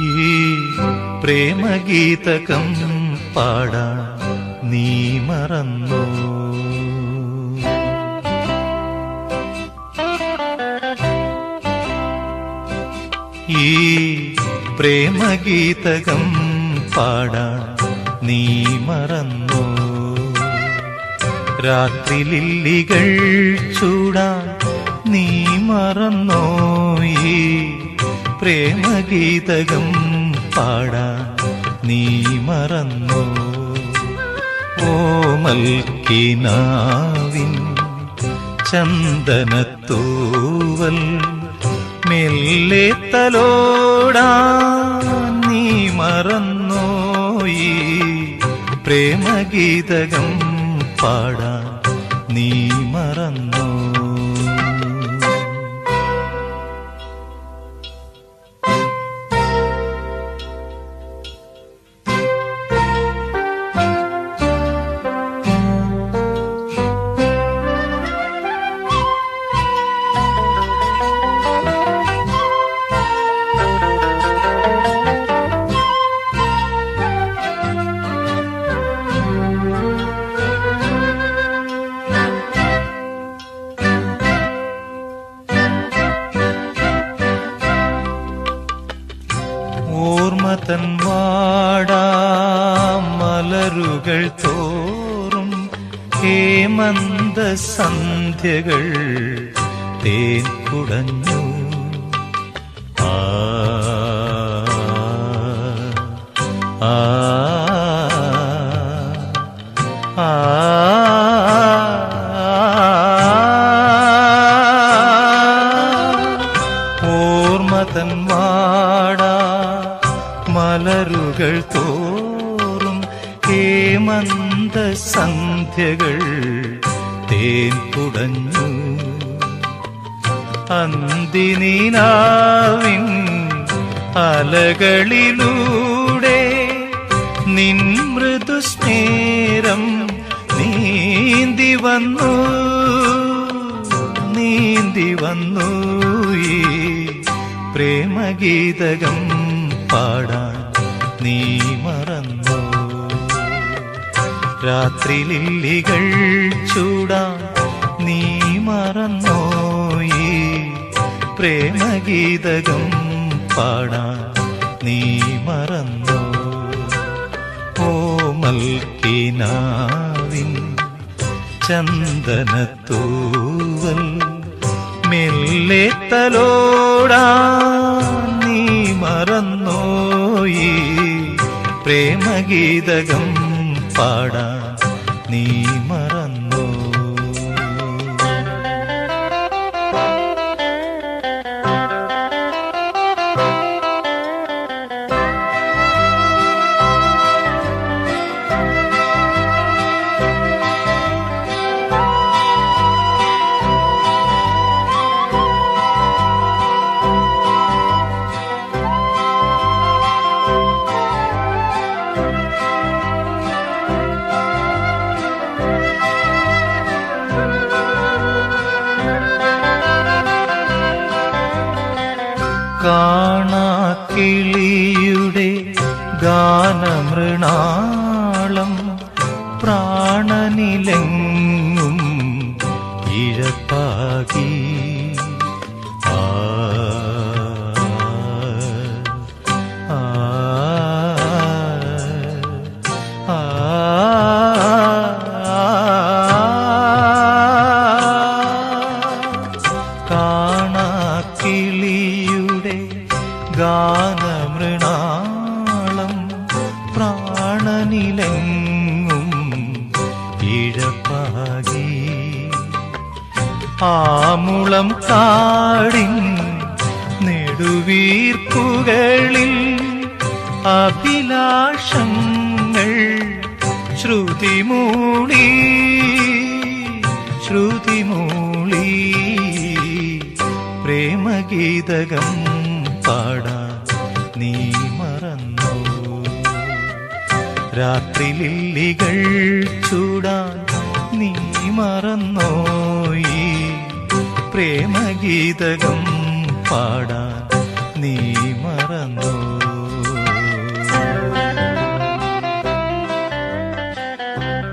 ഈ പ്രേമഗീതകം പാടാൻ നീ മറന്നു. ഈ പ്രേമഗീതകം പാടാൻ നീ മറന്നു. രാത്രിലില്ലികൾ ചൂടാൻ നീ മറന്നോ ഈ പ്രേമഗീതകം പാടാൻ നീ മറന്നു? ഓമൽക്കിനാവിൻ ചന്ദനത്തൂവൽ മെല്ലെ തലോടാൻ നീ മറന്നോയി പ്രേമഗീതകം പാടാൻ നീ മറന്നോ? ഓർമ്മതൻ വാടാ മലരുകൾ തോറും ഹേമന്ത സന്ധ്യകൾ തേൻ കുടഞ്ഞു ആ ആ ഹേമന്ത സന്ധ്യകൾ തേൻ കുടഞ്ഞു അന്തിനാവിൻ അലകളിലൂടെ നിൻ മൃദുസ്നേരം നീന്തി വന്നു നീന്തി വന്നു ഈ പ്രേമഗീതകം പാടാൻ നീ രാത്രിലില്ലികൾ ചൂടാൻ നീ മറന്നോയി പ്രേമഗീതകം പാടാൻ നീ മറന്നോ ഓ മൽക്കിനാവിൻ ചന്ദനത്തൂവൽ മെല്ലെ തലോടാൻ നീ മറന്നോയി പ്രേമഗീതകം പാടാൻ നീ മറന്നോ കാണാക്കിളിയുടെ ഗാനമൃണാളം പ്രാണനിലെങ്ങും ഇഴപ്പാകി പ്രാണനിലെങ്ങും ഇഴപ്പാകി. ആമുളം കാടിൻ നെടുവീർപ്പുകളിൽ അഭിലാഷങ്ങൾ ശ്രുതിമൂളി ശ്രുതിമൂളി പ്രേമഗീതകം പാടാൻ രാത്രിലില്ലികൾ ചൂടാൻ നീ മറന്നോയി. പ്രേമഗീതകം പാടാൻ നീ മറന്നോ